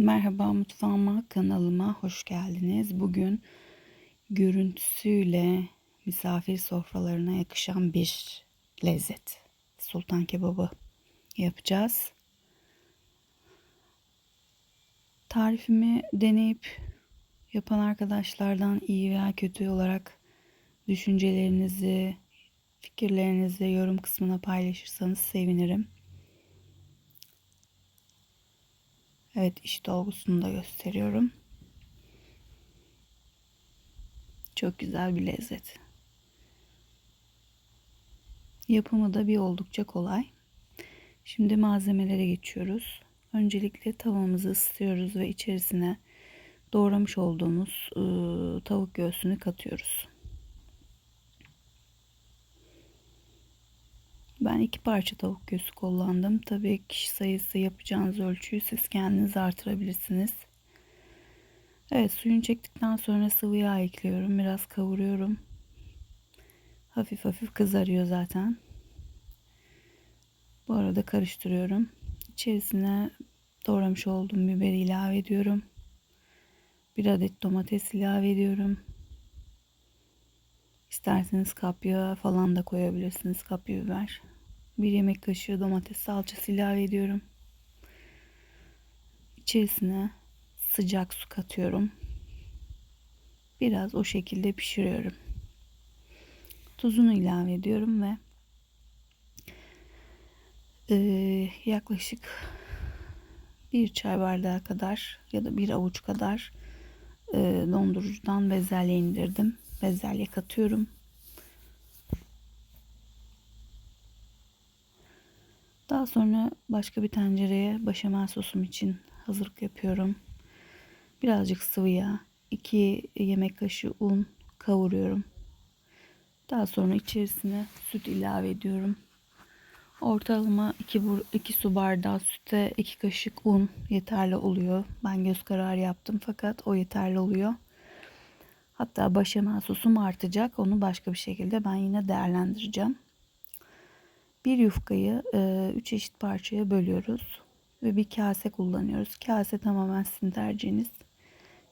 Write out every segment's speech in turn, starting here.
Merhaba mutfağıma, kanalıma hoş geldiniz. Bugün görüntüsüyle misafir sofralarına yakışan bir lezzet. Sultan kebabı yapacağız. Tarifimi deneyip yapan arkadaşlardan iyi veya kötü olarak düşüncelerinizi, fikirlerinizi yorum kısmına paylaşırsanız sevinirim. Evet iç dolgusunu da gösteriyorum. Çok güzel bir lezzet. Yapımı da bir oldukça kolay. Şimdi malzemelere geçiyoruz. Öncelikle tavamızı ısıtıyoruz ve içerisine doğramış olduğumuz ıı, tavuk göğsünü katıyoruz. Ben iki parça tavuk göğsü kullandım. Tabii kişi sayısı yapacağınız ölçüyü siz kendiniz artırabilirsiniz. Evet suyunu çektikten sonra sıvı yağ ekliyorum. Biraz kavuruyorum. Hafif hafif kızarıyor zaten. Bu arada karıştırıyorum. İçerisine doğramış olduğum biberi ilave ediyorum. Bir adet domates ilave ediyorum. İsterseniz kapya falan da koyabilirsiniz kapya biber. Bir yemek kaşığı domates salçası ilave ediyorum. İçerisine sıcak su katıyorum. Biraz o şekilde pişiriyorum. Tuzunu ilave ediyorum ve e, yaklaşık bir çay bardağı kadar ya da bir avuç kadar e, dondurucudan bezelye indirdim. Bezelye katıyorum. Daha sonra başka bir tencereye başamel sosum için hazırlık yapıyorum. Birazcık sıvı yağ, 2 yemek kaşığı un kavuruyorum. Daha sonra içerisine süt ilave ediyorum. Ortalama 2, 2 su bardağı süte 2 kaşık un yeterli oluyor. Ben göz kararı yaptım fakat o yeterli oluyor. Hatta başamel sosum artacak. Onu başka bir şekilde ben yine değerlendireceğim. Bir yufkayı 3 e, eşit parçaya bölüyoruz ve bir kase kullanıyoruz. Kase tamamen sizin tercihiniz.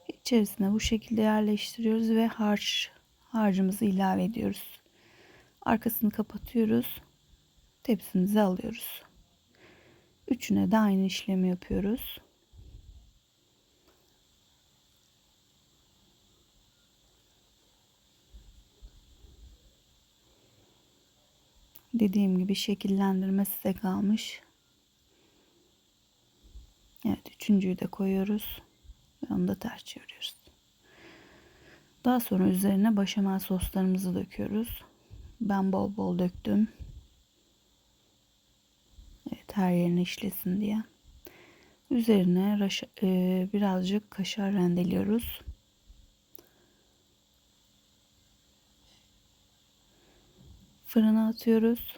İçerisine bu şekilde yerleştiriyoruz ve harç harcımızı ilave ediyoruz. Arkasını kapatıyoruz. Tepsimize alıyoruz. Üçüne de aynı işlemi yapıyoruz. Dediğim gibi şekillendirme size kalmış. Evet üçüncüyü de koyuyoruz. Ve onu da ters çeviriyoruz. Daha sonra üzerine başamel soslarımızı döküyoruz. Ben bol bol döktüm. Evet her yerine işlesin diye. Üzerine e, birazcık kaşar rendeliyoruz. Fırına atıyoruz.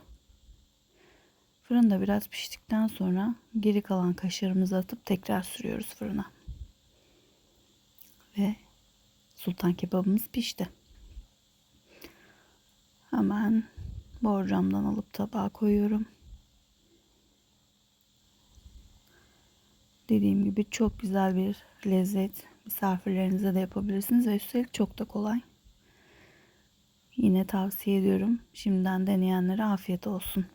Fırında biraz piştikten sonra geri kalan kaşarımızı atıp tekrar sürüyoruz fırına. Ve sultan kebabımız pişti. Hemen borcamdan alıp tabağa koyuyorum. Dediğim gibi çok güzel bir lezzet. Misafirlerinize de yapabilirsiniz ve üstelik çok da kolay. Yine tavsiye ediyorum. Şimdiden deneyenlere afiyet olsun.